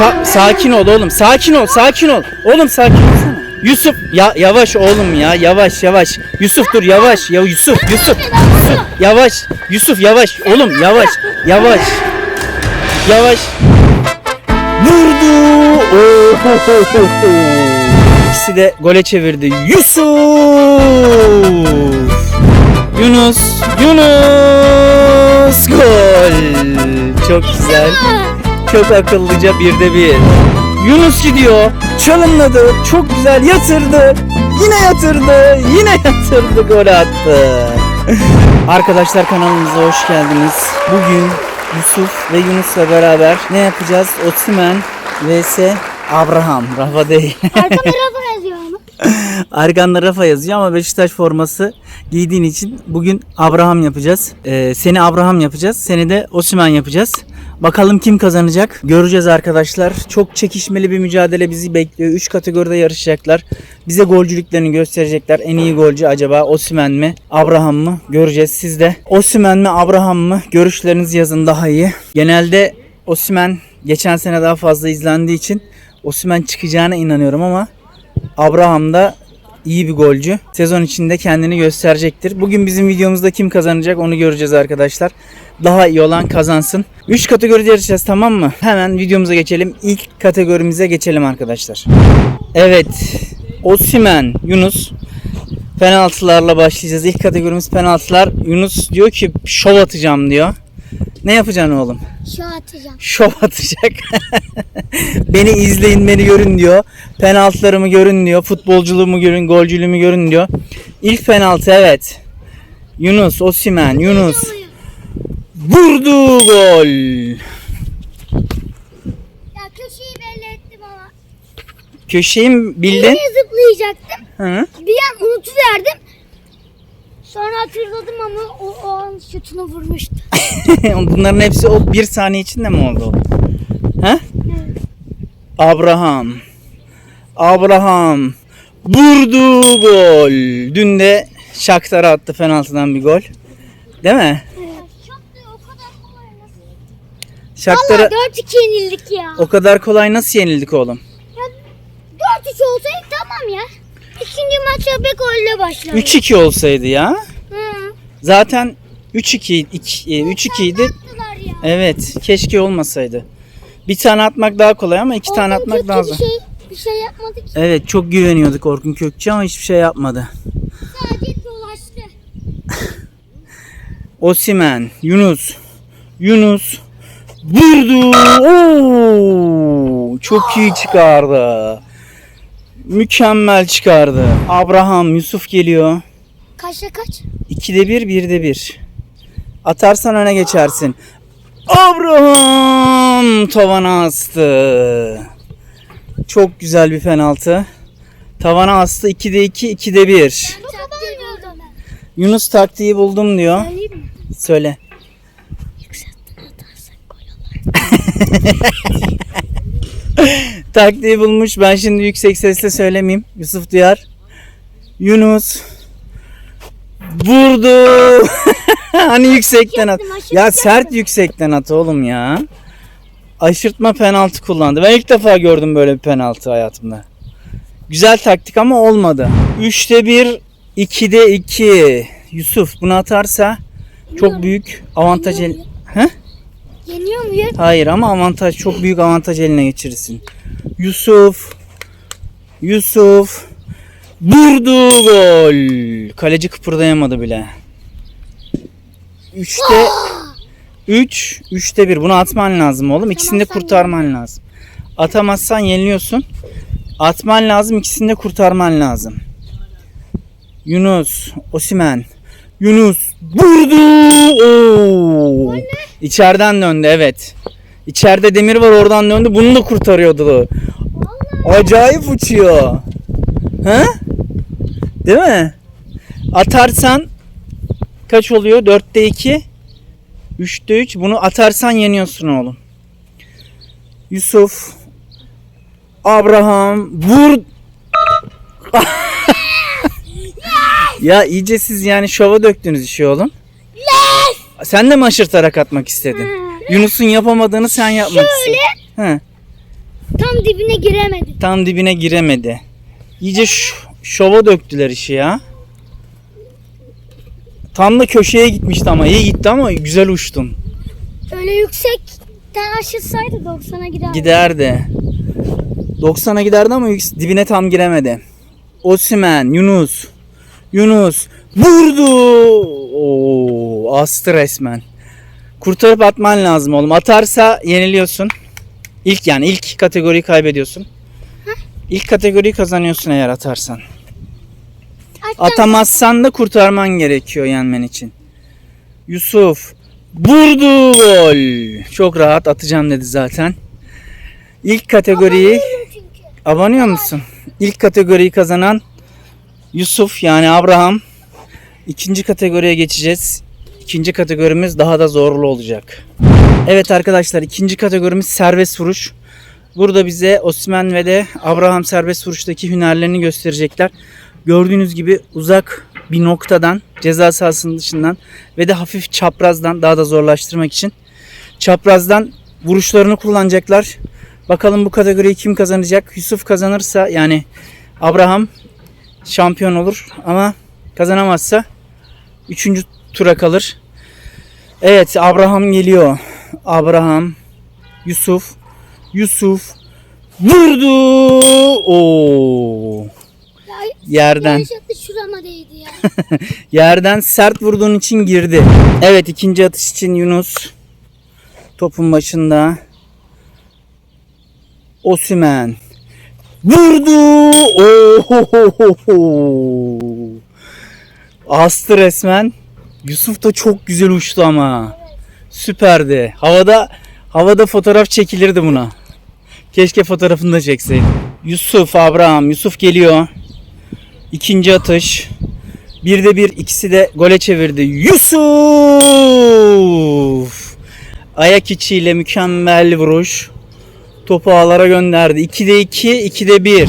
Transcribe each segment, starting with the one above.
Sa- sakin ol oğlum. Sakin ol. Sakin ol. Oğlum sakin olsana. Yusuf ya yavaş oğlum ya yavaş yavaş. Yusuf dur yavaş. Ya Yusuf Yusuf. Yusuf yavaş. Yusuf yavaş. Oğlum yavaş. Yavaş. Yavaş. Vurdu. Ohohoho. İkisi de gole çevirdi. Yusuf. Yunus. Yunus. Gol. Çok güzel. Çok akıllıca bir de bir. Yunus gidiyor. Çalımladı. Çok güzel yatırdı. Yine yatırdı. Yine yatırdı. Gol attı. Arkadaşlar kanalımıza hoş geldiniz. Bugün Yusuf ve Yunus'la beraber ne yapacağız? Otsimen vs Abraham. Rafa değil. Arkamda Rafa. Arkanda Rafa yazıyor ama Beşiktaş forması giydiğin için bugün Abraham yapacağız. Ee, seni Abraham yapacağız. Seni de Osimhen yapacağız. Bakalım kim kazanacak? Göreceğiz arkadaşlar. Çok çekişmeli bir mücadele bizi bekliyor. 3 kategoride yarışacaklar. Bize golcülüklerini gösterecekler. En iyi golcü acaba Osimhen mi, Abraham mı? Göreceğiz siz de. Osimhen mi, Abraham mı? Görüşlerinizi yazın daha iyi. Genelde Osimhen geçen sene daha fazla izlendiği için Osimhen çıkacağına inanıyorum ama Abraham da iyi bir golcü. Sezon içinde kendini gösterecektir. Bugün bizim videomuzda kim kazanacak onu göreceğiz arkadaşlar. Daha iyi olan kazansın. 3 kategoride yarışacağız tamam mı? Hemen videomuza geçelim. İlk kategorimize geçelim arkadaşlar. Evet. Osimen, Yunus penaltılarla başlayacağız. İlk kategorimiz penaltılar. Yunus diyor ki şov atacağım diyor. Ne yapacaksın oğlum? Şu atacağım. şov atacak. beni izleyin, beni görün diyor. Penaltılarımı görün diyor. Futbolculuğumu görün, golcülüğümü görün diyor. İlk penaltı evet. Yunus, Osimen, Yunus. Vurdu gol. Ya köşeyi belli ettim ama. Köşeyi mi bildin? Yine zıplayacaktım. Hı? Bir an unutuverdim. Sonra hatırladım ama o, o an şutunu vurmuştu. Bunların hepsi o bir saniye içinde mi oldu? He? Abraham. Abraham. Vurdu gol. Dün de Shakhtar'a attı penaltıdan bir gol. Değil mi? Shakhtar'a Valla 4-2 yenildik ya. o kadar kolay nasıl yenildik oğlum? ya 4-3 olsaydı tamam ya. İkinci maça bir golle başladı. 3-2 olsaydı ya. Hı. Zaten 3-2 iki- e, 3-2 idi. Evet, keşke olmasaydı. Bir tane atmak daha kolay ama iki tane Orkun atmak Kökçü daha zor. Bir şey, bir şey yapmadık. Evet, çok güveniyorduk Orkun Kökçü ama hiçbir şey yapmadı. Sadece dolaştı. Osimen, Yunus, Yunus vurdu. Oo, çok iyi çıkardı. Mükemmel çıkardı. Abraham, Yusuf geliyor. Kaçta kaç? 2'de 1, 1'de 1. Atarsan öne geçersin. Abraham tavana astı. Çok güzel bir penaltı. Tavana astı. 2'de 2, 2'de 1. Taktiği buldum ben. Yunus taktiği buldum diyor. Söyle. Yükseltten atarsak gol olur. Taktiği bulmuş. Ben şimdi yüksek sesle söylemeyeyim. Yusuf duyar. Yunus vurdu. hani yüksekten at. Ya sert yüksekten at oğlum ya. Aşırtma penaltı kullandı. Ben ilk defa gördüm böyle bir penaltı hayatımda. Güzel taktik ama olmadı. 3'te 1, 2'de 2. Yusuf bunu atarsa çok büyük avantaj el... He? Yeniyor muyum? Hayır ama avantaj çok büyük avantaj eline geçirirsin. Yusuf Yusuf vurdu gol. Kaleci kıpırdayamadı bile. 3'te 3 3'te 1. Bunu atman lazım oğlum. İkisini de kurtarman lazım. Atamazsan yeniliyorsun. Atman lazım, ikisini de kurtarman lazım. Yunus, Osimen. Yunus vurdu. Oo. İçeriden döndü evet. İçeride demir var oradan döndü. Bunu da kurtarıyordu. Acayip uçuyor. He? Değil mi? Atarsan kaç oluyor? 4'te 2 3'te 3. Bunu atarsan yeniyorsun oğlum. Yusuf Abraham vur Ya iyice siz yani şova döktünüz işi oğlum. Sen de mi aşırtarak atmak istedin? Yunus'un yapamadığını sen yapmak istedin. He. Tam dibine giremedi. Tam dibine giremedi. İyice şova döktüler işi ya. Tam da köşeye gitmişti ama iyi gitti ama güzel uçtun. Öyle yüksekten aşılsaydı 90'a giderdi. Giderdi. 90'a giderdi ama dibine tam giremedi. Osimen, Yunus. Yunus vurdu. Oo, astı resmen. Kurtarıp atman lazım oğlum. Atarsa yeniliyorsun. İlk yani ilk kategoriyi kaybediyorsun. İlk kategoriyi kazanıyorsun eğer atarsan. Atamazsan da kurtarman gerekiyor yenmen için. Yusuf vurdu gol. Çok rahat atacağım dedi zaten. İlk kategoriyi Çünkü. abanıyor musun? İlk kategoriyi kazanan Yusuf yani Abraham. İkinci kategoriye geçeceğiz. İkinci kategorimiz daha da zorlu olacak. Evet arkadaşlar ikinci kategorimiz serbest vuruş. Burada bize Osman ve de Abraham serbest vuruştaki hünerlerini gösterecekler. Gördüğünüz gibi uzak bir noktadan ceza sahasının dışından ve de hafif çaprazdan daha da zorlaştırmak için çaprazdan vuruşlarını kullanacaklar. Bakalım bu kategoriyi kim kazanacak? Yusuf kazanırsa yani Abraham şampiyon olur ama kazanamazsa 3. tura kalır. Evet Abraham geliyor. Abraham Yusuf Yusuf vurdu. Oo. Ya, Yerden şurama değdi ya. yerden sert vurduğun için girdi. Evet ikinci atış için Yunus topun başında. Osümen vurdu. Oo. Astı resmen. Yusuf da çok güzel uçtu ama. Süperdi. Havada havada fotoğraf çekilirdi buna. Keşke fotoğrafını da çekseydim. Yusuf, Abraham, Yusuf geliyor. İkinci atış. Bir de bir ikisi de gole çevirdi. Yusuf! Ayak içiyle mükemmel vuruş. Topu ağlara gönderdi. 2'de 2, 2'de 1.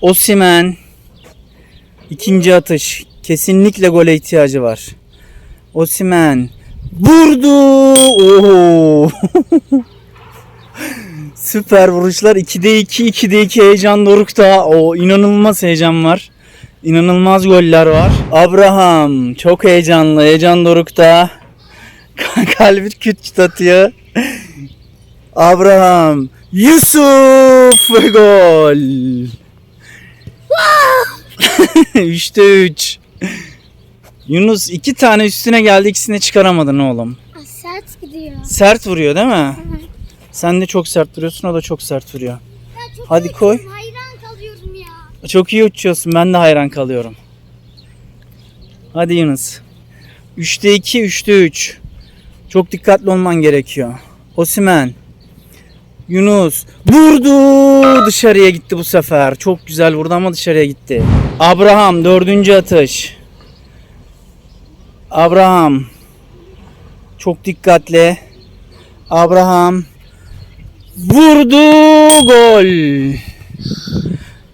Osimen. İkinci atış. Kesinlikle gole ihtiyacı var. Osimen. Vurdu. Oo. Süper vuruşlar. 2'de 2, 2'de 2 heyecan dorukta. O inanılmaz heyecan var. İnanılmaz goller var. Abraham çok heyecanlı. Heyecan dorukta. Kalbi küt küt atıyor. Abraham. Yusuf ve gol. 3'te 3. Yunus iki tane üstüne geldi ikisini çıkaramadın oğlum. Sert gidiyor. Sert vuruyor değil mi? Sen de çok sert vuruyorsun o da çok sert vuruyor. Ya çok Hadi iyi koy. uçuyorum, Hayran kalıyorum ya. Çok iyi uçuyorsun. Ben de hayran kalıyorum. Hadi Yunus. 3'te 2, 3'te 3. Çok dikkatli olman gerekiyor. Osimen. Yunus. Vurdu. Dışarıya gitti bu sefer. Çok güzel vurdu ama dışarıya gitti. Abraham dördüncü atış. Abraham. Çok dikkatli. Abraham. Vurdu. Gol.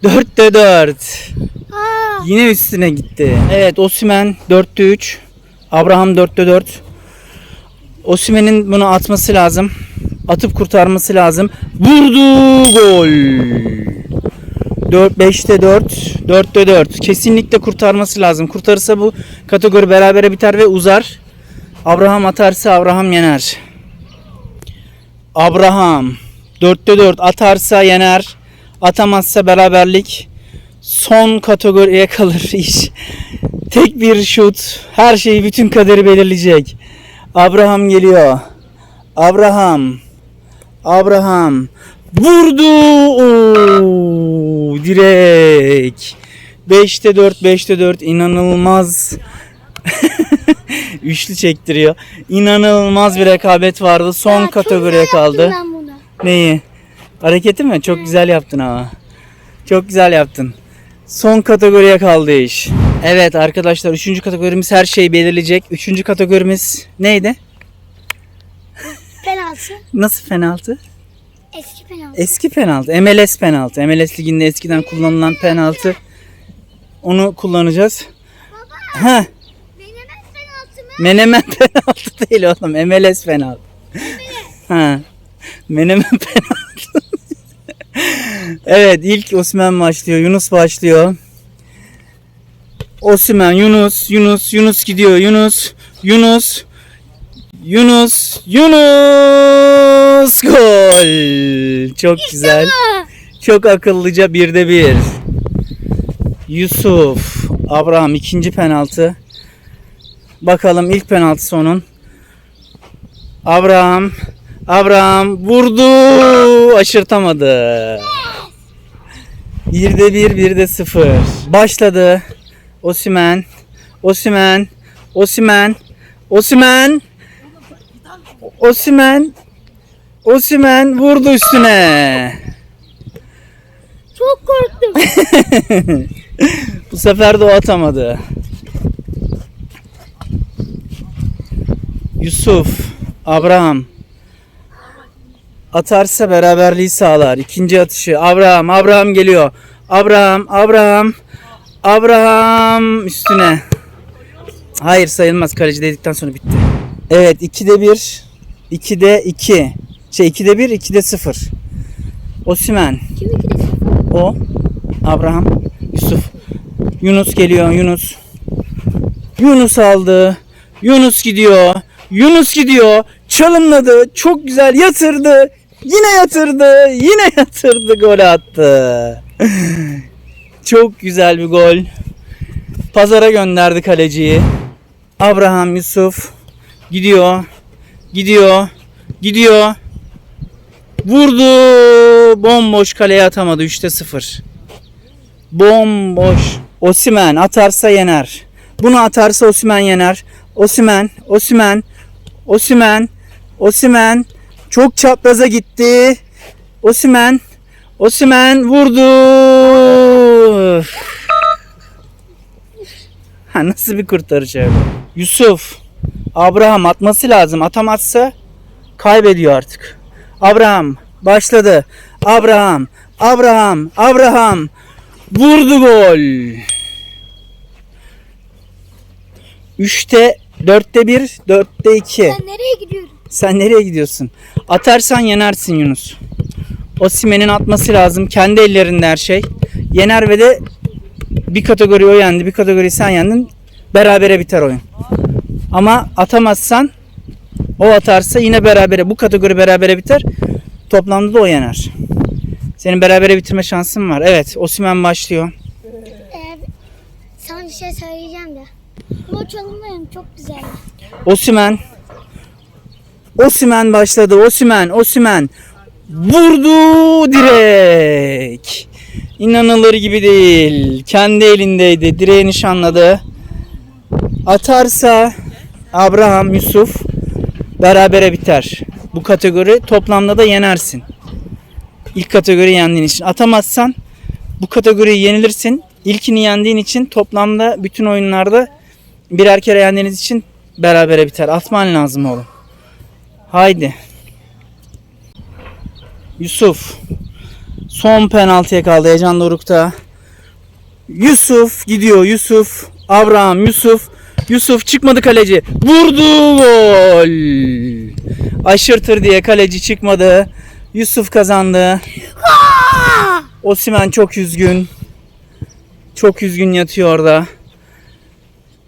4'te 4. Aa, Yine üstüne gitti. Evet Osimen 4'te 3. Abraham 4'te 4. Osimen'in bunu atması lazım. Atıp kurtarması lazım. Vurdu gol. 4 5'te 4, 4'te 4. Kesinlikle kurtarması lazım. Kurtarırsa bu kategori berabere biter ve uzar. Abraham atarsa Abraham yener. Abraham 4'te 4 atarsa yener. Atamazsa beraberlik. Son kategoriye kalır iş. Tek bir şut her şeyi bütün kaderi belirleyecek. Abraham geliyor. Abraham. Abraham vurdu. Oo, direkt. 5'te 4, 5'te 4 inanılmaz. Üçlü çektiriyor. İnanılmaz bir rekabet vardı. Son ya kategoriye kaldı. Neyi? Hareketi mi? Çok güzel yaptın ama. Çok güzel yaptın. Son kategoriye kaldı iş. Evet arkadaşlar 3. kategorimiz her şeyi belirleyecek. 3. kategorimiz neydi? Penaltı. Nasıl penaltı? Eski penaltı. Eski penaltı. MLS penaltı. MLS liginde eskiden kullanılan penaltı. Onu kullanacağız. Baba Ha, menemen penaltı mı? menemen penaltı değil oğlum. MLS penaltı. Ha. Menemen penaltı. Evet ilk Osman başlıyor. Yunus başlıyor. Osman, Yunus, Yunus, Yunus gidiyor. Yunus, Yunus, Yunus, Yunus gol. Çok güzel. Çok akıllıca birde bir. Yusuf, Abraham ikinci penaltı. Bakalım ilk penaltısı onun. Abraham, Abraham vurdu, aşırtamadı. Birde bir, birde sıfır. Başladı. Osimen, Osimen, Osimen, Osimen, Osimen, Osimen vurdu üstüne. Çok korktum. Bu sefer de o atamadı. Yusuf, Abraham. Atarsa beraberliği sağlar. İkinci atışı. Abraham, Abraham geliyor. Abraham, Abraham. Abraham üstüne. Hayır sayılmaz. Kaleci dedikten sonra bitti. Evet 2'de 1. 2'de 2. Şey 2'de 1, 2'de 0. Osimen. Kim iki de O. Abraham. Yusuf. Yunus geliyor. Yunus. Yunus aldı. Yunus gidiyor. Yunus gidiyor. Çalımladı. Çok güzel yatırdı. Yine yatırdı. Yine yatırdı. Gol attı. Çok güzel bir gol. Pazara gönderdi kaleciyi. Abraham Yusuf gidiyor. Gidiyor. Gidiyor. Vurdu. Bomboş kaleye atamadı. 3'te 0. Bomboş. Osimen atarsa yener. Bunu atarsa Osimen yener. Osimen, Osimen, Osimen, Osimen çok çapraza gitti. Osimen, Osimen vurdu. Ha, nasıl bir kurtarış öyle? Yusuf, Abraham atması lazım. Atamazsa kaybediyor artık. Abraham başladı. Abraham, Abraham, Abraham vurdu gol. Üçte, dörtte bir, dörtte iki. Ben nereye gidiyorum? Sen nereye gidiyorsun? Atarsan yenersin Yunus. Osimen'in atması lazım. Kendi ellerinde her şey. Yener ve de bir kategori o yendi, bir kategori sen yendin. Berabere biter oyun. Ama atamazsan o atarsa yine berabere. Bu kategori berabere biter. Toplamda da o yener. Senin berabere bitirme şansın var. Evet, Osimen başlıyor. Ee, sana bir şey söyleyeceğim de. Bu çalımlarım çok güzel. Osimen. Osimen başladı. Osimen, Osimen. Vurdu direk. İnanılır gibi değil. Kendi elindeydi. Direği nişanladı. Atarsa Abraham Yusuf berabere biter. Bu kategori toplamda da yenersin. İlk kategori yendiğin için. Atamazsan bu kategoriyi yenilirsin. İlkini yendiğin için toplamda bütün oyunlarda birer kere yendiğiniz için berabere biter. Atman lazım oğlum. Haydi. Yusuf. Son penaltıya kaldı Heyecan Doruk'ta. Yusuf gidiyor. Yusuf. Abraham. Yusuf. Yusuf çıkmadı kaleci. Vurdu gol. Aşırtır diye kaleci çıkmadı. Yusuf kazandı. Osimen çok üzgün. Çok üzgün yatıyor orada.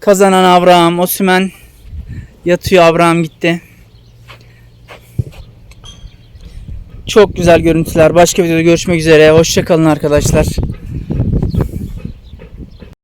Kazanan Abraham. Osimen yatıyor. Abraham gitti. Çok güzel görüntüler. Başka videoda görüşmek üzere. Hoşçakalın arkadaşlar.